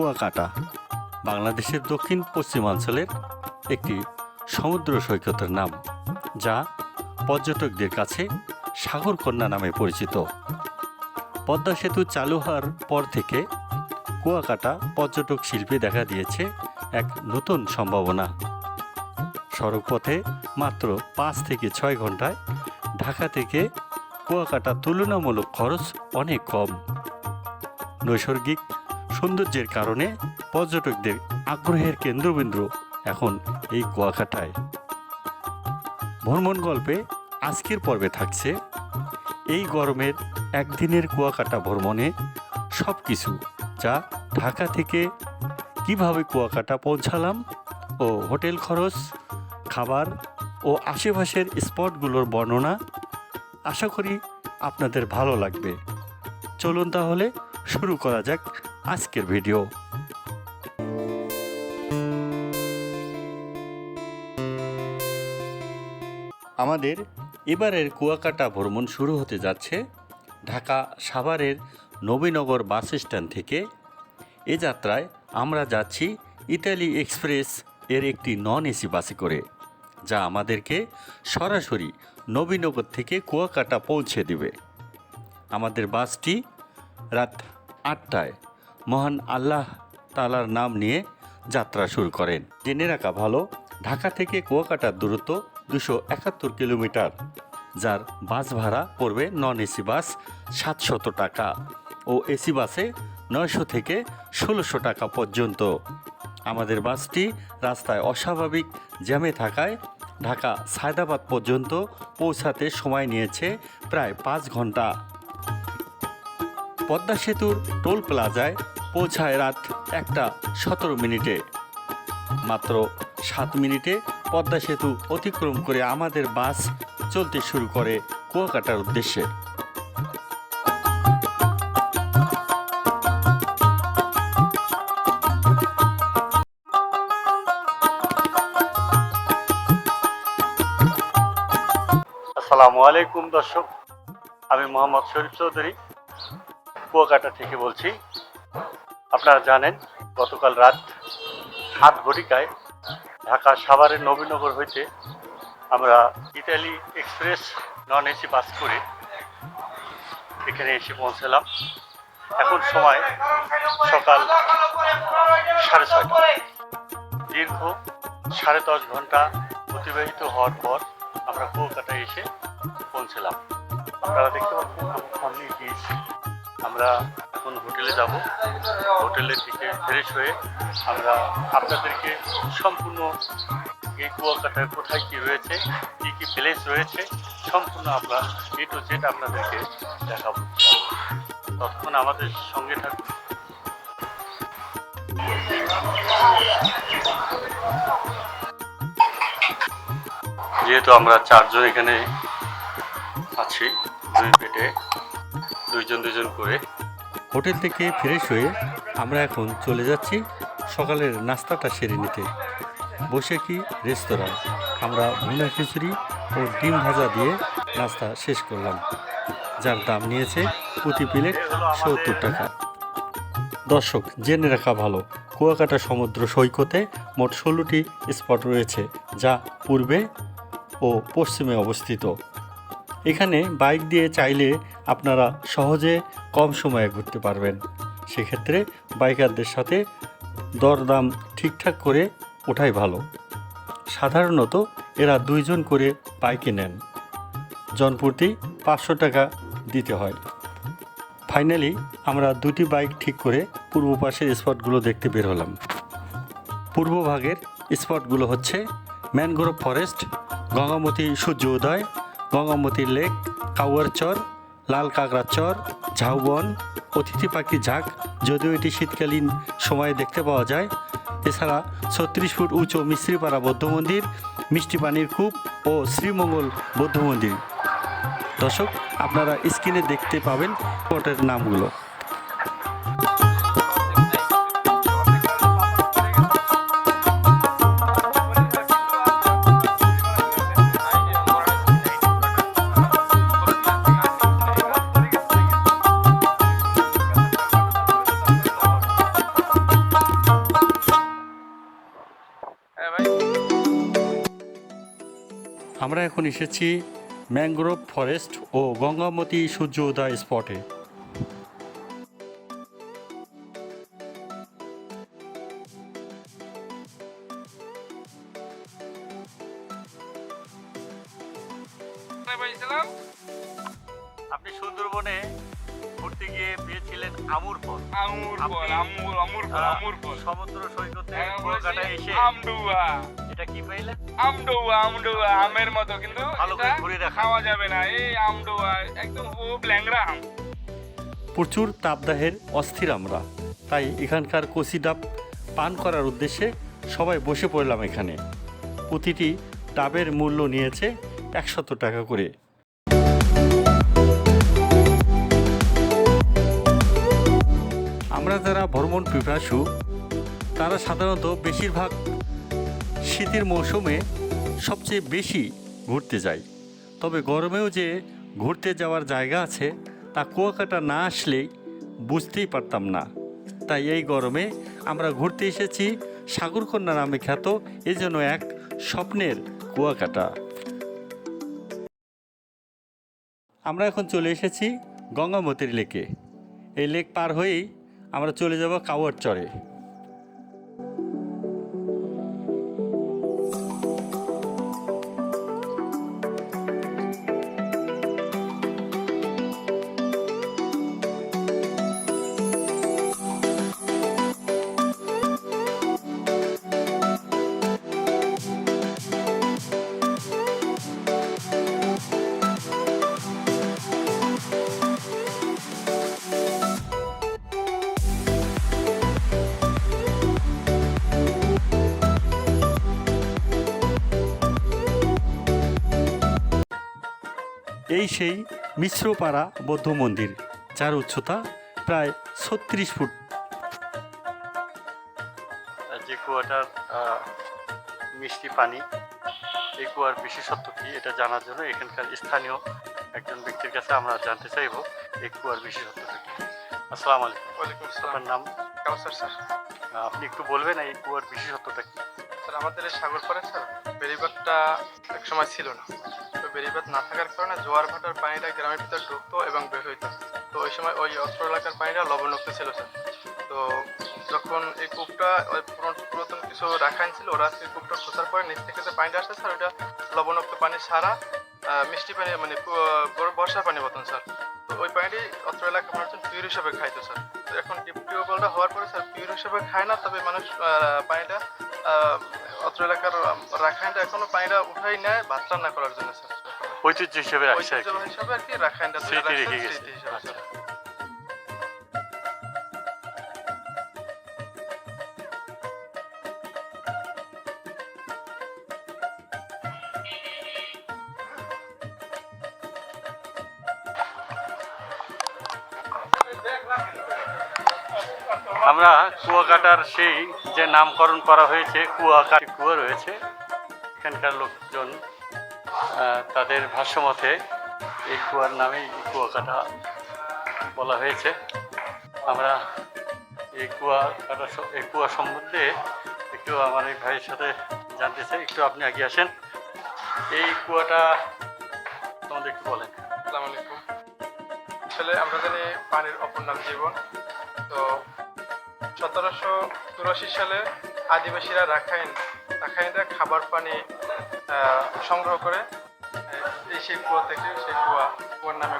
কুয়াকাটা বাংলাদেশের দক্ষিণ পশ্চিমাঞ্চলের একটি সমুদ্র সৈকতের নাম, যা পর্যটকদের কাছে সাগরকন্যা নামে পরিচিত। পদ্মা সেতু চালু হওয়ার পর থেকে কুয়াকাটা পর্যটক শিল্পে দেখা দিয়েছে এক নতুন সম্ভাবনা। সড়কপথে মাত্র পাঁচ থেকে ছয় ঘন্টায় ঢাকা থেকে কুয়াকাটা তুলনামূলক খরচ অনেক কম। নৈসর্গিক সৌন্দর্যের কারণে পর্যটকদের আগ্রহের কেন্দ্রবিন্দু এখন এই কুয়াকাটায়। ভ্রমণ গল্পে আজকের পর্বে থাকছে, এই গরমের একদিনের কুয়াকাটা ভ্রমণে সব কিছু যা ঢাকা থেকে কীভাবে কুয়াকাটা পৌঁছালাম ও হোটেল খরচ, খাবার ও আশেপাশের স্পটগুলোর বর্ণনা, আশা করি আপনাদের ভালো লাগবে। চলুন তাহলে শুরু করা যাক আজকের ভিডিও। আমাদের এবারের কুয়াকাটা ভ্রমণ শুরু হতে যাচ্ছে ঢাকা সাভারের নবীনগর বাস স্ট্যান্ড থেকে। এ যাত্রায় আমরা যাচ্ছি ইতালি এক্সপ্রেস এর একটি নন এসি বাসে করে, যা আমাদেরকে সরাসরি নবীনগর থেকে কুয়াকাটা পৌঁছে দেবে। আমাদের বাসটি রাত আটটায় মহান আল্লাহ তালার নাম নিয়ে যাত্রা শুরু করেন। জেনে রাখা ভালো, ঢাকা থেকে কুয়াকাটার দূরত্ব দুশো একাত্তর কিলোমিটার, যার বাস ভাড়া পড়বে নন এসি বাস সাতশত টাকা ও এসি বাসে নয়শো থেকে ষোলোশো টাকা পর্যন্ত। আমাদের বাসটি রাস্তায় অস্বাভাবিক জ্যামে থাকায় ঢাকা সায়দাবাদ পর্যন্ত পৌঁছাতে সময় নিয়েছে প্রায় পাঁচ ঘণ্টা। পদ্মা সেতুর টোল প্লাজায় পৌঁছায় রাত একটা সতেরো মিনিটে। মাত্র সাত মিনিটে পদ্মা সেতু অতিক্রম করে আমাদের বাস চলতে শুরু করে কুয়াকাটার উদ্দেশ্যে। আসসালামু আলাইকুম দর্শক, আমি মোহাম্মদ শরীফ চৌধুরী। কুয়াকাটা থেকে বলছি। আপনারা জানেন, গতকাল রাত সাত ঘটিকায় ঢাকা সাভারের নবীনগর হইতে আমরা Italy express non AC bus করে এখানে এসে পৌঁছালাম। এখন সময় সকাল সাড়ে ছয়টা। দীর্ঘ সাড়ে দশ ঘণ্টা অতিবাহিত হওয়ার পর আমরা কলকাতায় এসে পৌঁছলাম। আপনারা দেখতে পাচ্ছেন, আমার সামনে বিচ আমরা এখন হোটেলে যাব। হোটেলে থেকে ফ্রেশ হয়ে আমরা আপনাদেরকে সম্পূর্ণ এই কুয়াকাটায় কোথায় কী রয়েছে, কী কী প্লেস রয়েছে, সম্পূর্ণ আমরা এ টু জেড আপনাদেরকে দেখাবো। ততক্ষণ আমাদের সঙ্গে থাকুন। যেহেতু আমরা চারজন এখানে আছি, দুই পেটে দুইজন দুজন করে। হোটেল থেকে ফ্রেশ হয়ে আমরা এখন চলে যাচ্ছি সকালের নাস্তাটা সেরে নিতে। বসে কি রেস্তোরাঁ? আমরা ভুনা খিচুড়ি ও ডিম ভাজা দিয়ে নাস্তা শেষ করলাম। যার দাম নিয়েছে প্রতি প্লেট সত্তর টাকা। দর্শক, জেনে রাখা ভালো, কুয়াকাটা সমুদ্র সৈকতে মোট ষোলোটি স্পট রয়েছে, যা পূর্বে ও পশ্চিমে অবস্থিত। এখানে বাইক দিয়ে চাইলে আপনারা সহজে কম সময়ে ঘুরতে পারবেন। সেক্ষেত্রে বাইকারদের সাথে দরদাম ঠিকঠাক করে ওঠাই ভালো। সাধারণত এরা দুইজন করে বাইকে নেন। জনপ্রতি পাঁচশো টাকা দিতে হয়। ফাইনালি আমরা দুটি বাইক ঠিক করে পূর্ব পাশের স্পটগুলো দেখতে বের হলাম। পূর্ব ভাগের স্পটগুলো হচ্ছে ম্যানগ্রোভ ফরেস্ট, গঙ্গামতী সূর্য উদয় গঙ্গামতী লেক, কাউয়ার চর, লাল কাঁকড়া চর ঝাউবন অতিথি পাখি ঝাঁক, যদিও এটি শীতকালীন সময়ে দেখতে পাওয়া যায়। এছাড়া ছত্রিশ ফুট উঁচু মিস্ত্রিপাড়া বৌদ্ধ মন্দির, মিষ্টি পানির কূপ ও শ্রীমঙ্গল বৌদ্ধ মন্দির। দর্শক, আপনারা স্ক্রিনে দেখতে পাবেন স্পটের নামগুলো। আমরা এখন এসেছি ম্যানগ্রোভ ফরেস্ট ও গঙ্গামতী সূর্য উদয় স্পটে। আপনি সুন্দরবনে ঘুরতে গিয়ে পেয়েছিলেন আমুর ফল। আঙুর ফল আঙুর আঙুর ফল সমুদ্র সৈকতে হ্যাঁ, কুয়াকাটা বলছি, এসে আমডুয়া। এটা কি পাইলেন? আমডুয়া আমডুয়া আমের মতো কিন্তু ভালো করে এটা খাওয়া যাবে না। এই আমডুয়া একদম খুব ল্যাংড়া আম। প্রচুর তাপদাহের অস্থির আমরা। তাই এখানকার কচি ডাব পান করার উদ্দেশ্যে সবাই বসে পড়লাম এখানে। প্রতিটি ডাবের মূল্য নিয়েছে একশত টাকা করে। আমরা যারা ভ্রমণ পিপাসু তারা সাধারণত বেশিরভাগ শীতের মৌসুমে সবচেয়ে বেশি ঘুরতে যাই। তবে গরমেও যে ঘুরতে যাওয়ার জায়গা আছে, তা কুয়াকাটা না আসলেই বুঝতেই পারতাম না। তাই এই গরমে আমরা ঘুরতে এসেছি সাগরকন্যা নামে খ্যাত এই জন্য এক স্বপ্নের কুয়াকাটা। আমরা এখন চলে এসেছি গঙ্গামতির লেকে। এই লেক পার হয়েই আমরা চলে যাব কাওয়ার চরে এই সেই মিশ্রপাড়া বৌদ্ধ মন্দির যার উচ্চতা প্রায় ছত্রিশ ফুট। যে কুয়াটার মিষ্টি পানি এই কুয়ার বিশেষত্ব কি এটা জানার জন্য এখানকার স্থানীয় একজন ব্যক্তির কাছে আমরা জানতে চাইব এই কুয়ার বিশেষত্ব কি। আসসালামু আলাইকুম। ওয়ালাইকুম আপনার নাম? কাউসার স্যার। আপনি একটু বলবেন এই কুয়ার বিশেষত্বটা কি? স্যার আমাদের সাগর পাড়ে স্যার বেরিবাদটা এক সময় ছিল না। তো না থাকার কারণে জোয়ার ভাটার পানিটা গ্রামের ভিতরে ঢুকতো এবং বের হইতো। তো ওই সময় ওই অস্ত্র এলাকার পানিটা লবণাক্ত ছিল, স্যার। তো যখন এই কূপটা ওই পুরাতন কিছু রাখাইন ছিল, ওরা সেই কূপটা খোঁচার পরে নিচ থেকে যে পানিটা আসে, স্যার ওটা লবণাক্ত পানি সারা মিষ্টি পানি মানে বর্ষার পানি মতন স্যার। তো ওই পানিটি অত্র এলাকার মানুষজন পিউর হিসাবে খাইতো, স্যার। তো এখন টিউবওয়েলটা হওয়ার পরে, স্যার পিউর হিসাবে খায় না, তবে মানুষ পানিটা অত্র এলাকার রাখাইনটা এখনও পানিটা উঠাই নেয় ভাত রান্না করার জন্য, স্যার। ঐতিহ্য হিসেবে রাখছে আর কি? হিসাবে আর কি রাখাইনটা স্মৃতি রেখে গেছে। আমরা কুয়াকাটার সেই যে নামকরণ করা হয়েছে কুয়াকাটি কুয়া রয়েছে এখানকার লোকজন তাদের ভাষ্যমতে এই কুয়ার নামেই এই কুয়াকাটা বলা হয়েছে। আমরা এই কুয়াকাটা স- এই কুয়া সম্বন্ধে একটু আমার এই ভাইয়ের সাথে জানতে চাই। একটু আপনি আগে আসেন। এই কুয়াটা তোমাদের একটু বলেন। আসসালামু আলাইকুম। আসলে আমরা জানি পানির অপর নাম জীবন। তো সতেরোশো চুরাশি সালে আদিবাসীরা রাখাইন রাখাইনরা খাবার পানি সংগ্রহ করে। এই সেই কুয়া থেকে, সেই কুয়া, কুয়ার নামে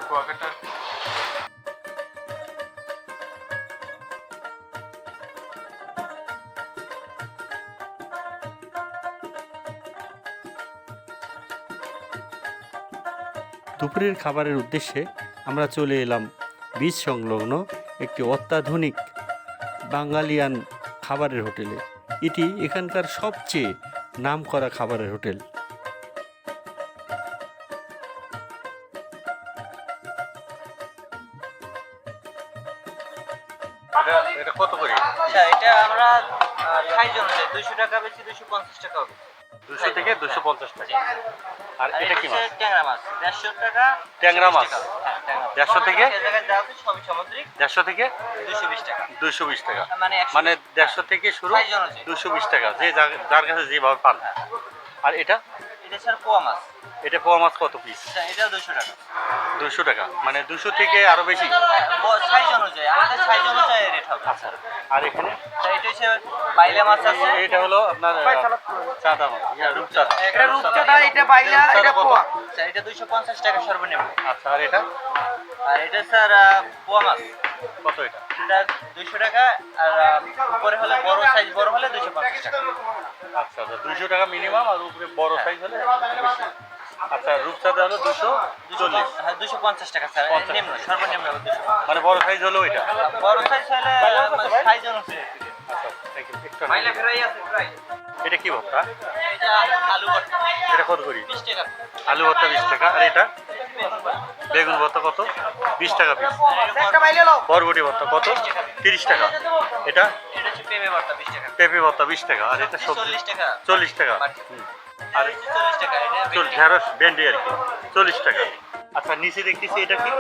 দুপুরের খাবারের উদ্দেশ্যে আমরা চলে এলাম বীজ সংলগ্ন একটি অত্যাধুনিক বাঙালিয়ান খাবারের হোটেলে। এটি এখানকার সবচেয়ে নামকরা খাবারের হোটেল। থেকে দুশো পঞ্চাশ টাকা। আর এটা কি মাছ? ট্যাংরা মাছ। দেড়শো টাকা ট্যাংরা মাছ? হ্যাঁ মাছ। দেড়শো থেকে? দেড়শো থেকে? দুশো বিশ টাকা। দুশো বিশ টাকা। মানে মানে দেড়শো থেকে শুরু দুশো বিশ টাকা। যে যার কাছে যেভাবে পান আর এটা? এটা স্যার পোয়া মাছ। এটা পোয়া মাছ কত পিস এটা দুশো টাকা। দুশো টাকা। মানে দুশো থেকে আরও বেশি? সাইজ অনুযায়ী আমাদের সাইজ অনুযায়ী রেট হবে। আচ্ছা। আর এখানে? এটা হচ্ছে বাইলে মাছ আছে। এটা হলো আপনার চাঁদা মাছ। রূপচাঁদা। এটা রূপচাঁদা এটা বাইলা এটা? পোয়া। স্যার এটা দুশো পঞ্চাশ টাকা সর্বনিম্ন। আচ্ছা আর এটা? আর এটা স্যার পোয়া মাছ। কত এটা? এটা দুইশো টাকা আর উপরে হলে বড় সাইজ বড় হলে দুশো পঞ্চাশ টাকা। আচ্ছা আচ্ছা দুশো টাকা মিনিমাম আর উপরে বড় সাইজ হলে বেশি। আচ্ছা রূপচাঁদা হলো দুশো চল্লিশ। হ্যাঁ দুশো পঞ্চাশ টাকা স্যার। নিম্ন সর্বনিম্ন মানে বড় সাইজ হলো এটা বড় সাইজ হলে সাইজ অনুযায়ী আচ্ছা। ফ্রাই আছে ফ্রাই এটা কি ভর্তা? এটা আলু কত করি? আলু ভর্তা বিশ টাকা। আর এটা? বেগুন ভর্তা কত? বিশ টাকা পিস বরবটি ভর্তা কত? তিরিশ টাকা। এটা? পেঁপে ভর্তা বিশ টাকা। আর এটা সবজি? চল্লিশ টাকা। আর ঢেঁড়স ভেন্ডি আর কি। চল্লিশ টাকা। আচ্ছা নিচে দেখতেছি এটা কি?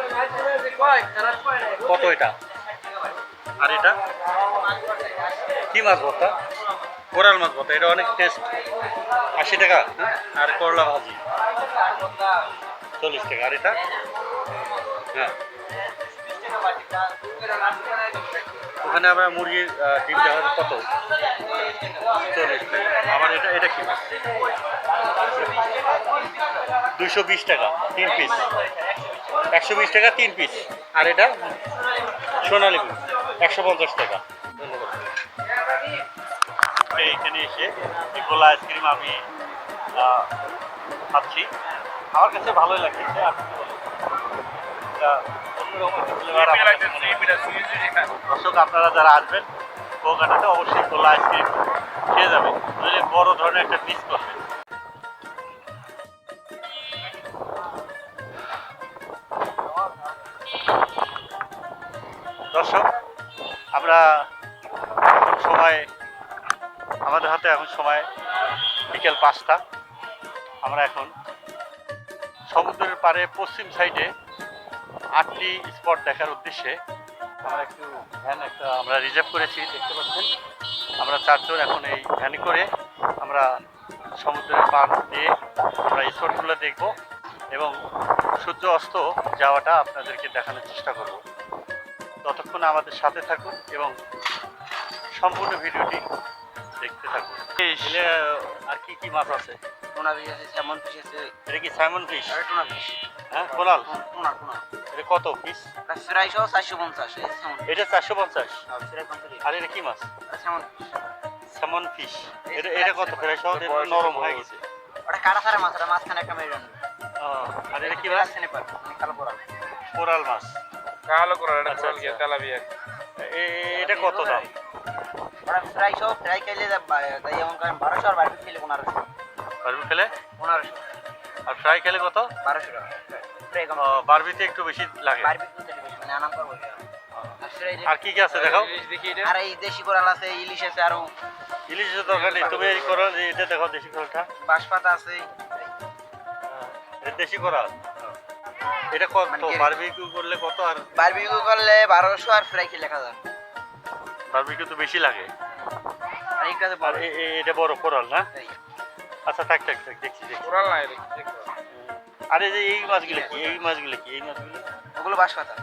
কত এটা? আর এটা? কি মাছ ভর্তা? কোরাল মাছ ভর্তা। এটা অনেক টেস্ট আশি টাকা। আর করলা ভাজি। চল্লিশ টাকা আর এটা হ্যাঁ। ওখানে আমরা মুরগির আহ, ডিম দেখা কত। চল্লিশ টাকা আবার এটা এটা কি? দুশো বিশ টাকা তিন পিস। একশো বিশ টাকা তিন পিস। আর এটা সোনালি একশো পঞ্চাশ টাকা। এইখানে এসে গোলা আইসক্রিম আমি খাচ্ছি। আমার কাছে ভালোই মনে হয়। দর্শক আপনারা যারা আসবেন কোকাটাতে অবশ্যই গোলা আইসক্রিম খেয়ে যাবেন। নইলে বড় ধরনের একটা মিস করবেন। দর্শক আমরা সময় আমাদের হাতে এখন সময় বিকেল পাঁচটা। আমরা এখন পাড়ে পশ্চিম সাইডে আটটি স্পট দেখার উদ্দেশ্যে। আমরা একটু ভ্যান একটা আমরা রিজার্ভ করেছি দেখতে পাচ্ছেন। আমরা চারজন এখন এই ভ্যানে করে আমরা সমুদ্রের পার দিয়ে আমরা স্পটগুলো দেখব এবং সূর্য অস্ত যাওয়াটা আপনাদেরকে দেখানোর চেষ্টা করব। ততক্ষণ আমাদের সাথে থাকুন এবং সম্পূর্ণ ভিডিওটি দেখতে থাকুন। আর কি কি মাছ আছে? টুনা ফিশ আছে স্যামন ফিশ আছে। এটা কি সাইমন ফিশ আর টুনা ফিশ হ্যাঁ টুনা টুনা। এটা কত পিস ফ্রাই সহ চারশো পঞ্চাশ এই এটা চারশো পঞ্চাশ? আর এটা কি মাছ? স্যামন স্যামন ফিশ এটা এটা কত? ফ্রেশ সহ নরম হয়ে গেছে। ওটা কাটা সারা মাছ ওটা মাঝখানে একটা মেরুন আর এটা কি মাছ? স্নেপার কালো পোড়া কোরাল মাছ। কালো করা এটা কোরাল গিয়া। তেলাপিয়া। এ- এ- এটা কত দাম? ফ্রাই সহ ফ্রাই খাইলে তাই যেমন করেন বারোশো আর বারোশো খেলে পনেরোশো বারবি খেলে পনেরোশো আর ফ্রাই খেলে কত? বারোশো টাকা। ও, বারবিতে একটু বেশি লাগে। বারবি মানে আনাম করব। আর কি কি আছে দেখি এটা। আর এই দেশি কোরাল আছে ইলিশ আছে আরও। ইলিশের দরকার নেই তুমি এই করো এটা দেখো দেশি কোরালটা। বাঁশপাতা আছে। দেশি কোরাল। এটা কত? মানে বারবিকিউ করলে কত আর বারবিকিউ করলে বারোশো আর ফ্রাই খেলে এক হাজার বারবিকিউ তো বেশি লাগে। আর আছে আর বড়। এটা বড় কোরাল না। আচ্ছা থাক থাক থাক দেখছি দেখছি। কোরাল নাই আর যে এই মাছগুলো কি? এই মাছগুলো কি? এই মাছগুলো? ওগুলো বাঁশপাতা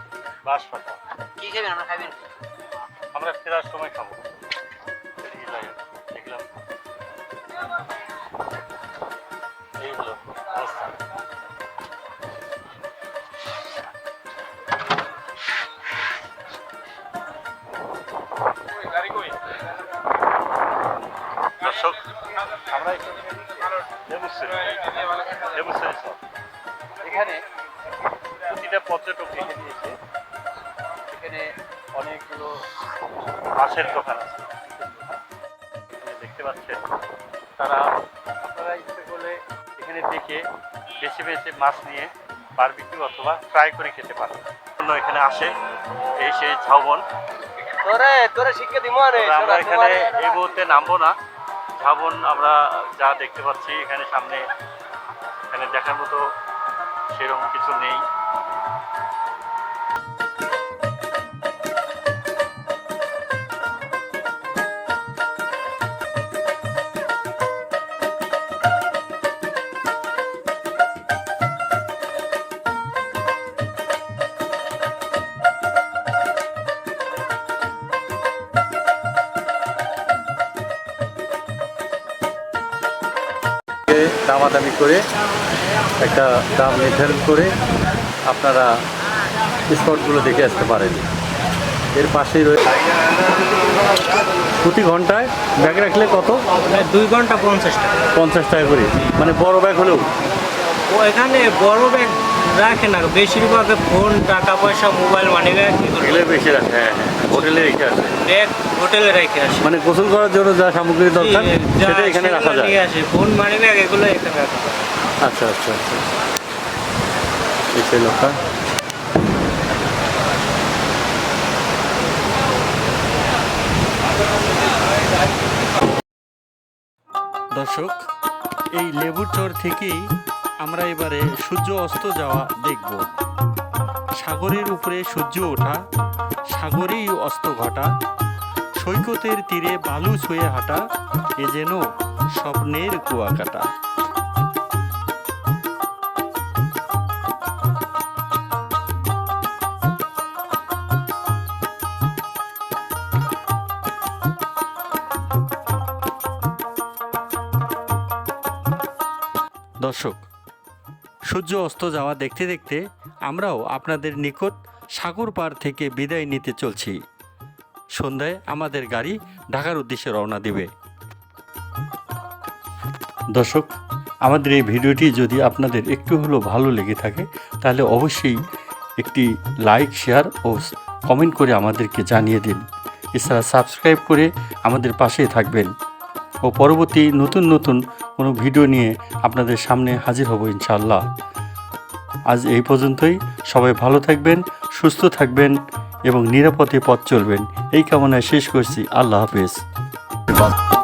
বাঁশ পাতা। কি খাবেন আমরা খাবেন আমরা ফেরার সময় খাব। দেখলাম। এই হলো অবস্থা গাড়ি কই? দর্শক আমরা এখানে প্রতিটা পর্যটক এখানে এসে এখানে অনেকগুলো মাছের দোকান আছে। দেখতে পাচ্ছেন তারা আপনারা ইচ্ছে করলে এখানে দেখে বেছে বেছে মাছ নিয়ে বারবিকিউ অথবা ফ্রাই করে খেতে পারেন। জন্য এখানে আসে এই সেই ঝাউবন। তোরে তোরে শিক্ষা আরে আমরা এখানে এই মুহূর্তে নামবো না। ঝাবন আমরা যা দেখতে পাচ্ছি এখানে সামনে এখানে দেখার মতো সেরকম কিছু নেই। দামাদামি করে একটা দাম নির্ধারণ করে আপনারা স্পটগুলো দেখে আসতে পারেন। এর পাশেই রয়েছে প্রতি ঘন্টায় ব্যাগ রাখলে কত? দুই ঘণ্টা পঞ্চাশ টাকা। পঞ্চাশ টাকা করে। মানে বড় ব্যাগ হলেও? ও এখানে বড় ব্যাগ রাখে না। বেশিরভাগ ফোন টাকা পয়সা মোবাইল মানি ব্যাগ এগুলো। বেশি রাখে হ্যাঁ হ্যাঁ। হোটেলে রেখে আসে। ব্যাগ হোটেলে রেখে আসে। মানে গোসল করার জন্য যা সামগ্রী দরকার সেটা এখানে রাখা যায়। নিয়ে আসে ফোন মানি ব্যাগ এগুলো এখানে রাখা আচ্ছা আচ্ছা আচ্ছা। এই সেই লোকটা। দর্শক এই লেবুর চর থেকেই আমরা এবারে সূর্য অস্ত যাওয়া দেখব। সাগরের উপরে সূর্য ওঠা সাগরেই অস্ত ঘটা। সৈকতের তীরে বালু ছুঁয়ে হাঁটা এ যেন স্বপ্নের কুয়াকাটা। দর্শক, সূর্য অস্ত যাওয়া দেখতে দেখতে আমরাও আপনাদের নিকট সাগর পার থেকে বিদায় নিতে চলছি। সন্ধ্যায় আমাদের গাড়ি ঢাকার উদ্দেশ্যে রওনা দেবে। দর্শক, আমাদের এই ভিডিওটি যদি আপনাদের একটু হলেও ভালো লেগে থাকে, তাহলে অবশ্যই একটি লাইক, শেয়ার ও কমেন্ট করে আমাদেরকে জানিয়ে দিন। এছাড়া সাবস্ক্রাইব করে আমাদের পাশেই থাকবেন। ও পরবর্তী নতুন নতুন কোনো ভিডিও নিয়ে আপনাদের সামনে হাজির হব ইনশাআল্লাহ। আজ এই পর্যন্তই। সবাই ভালো থাকবেন, সুস্থ থাকবেন। এবং নিরাপদে পথ চলবেন। এই কামনায় শেষ করছি। আল্লাহ হাফেজ।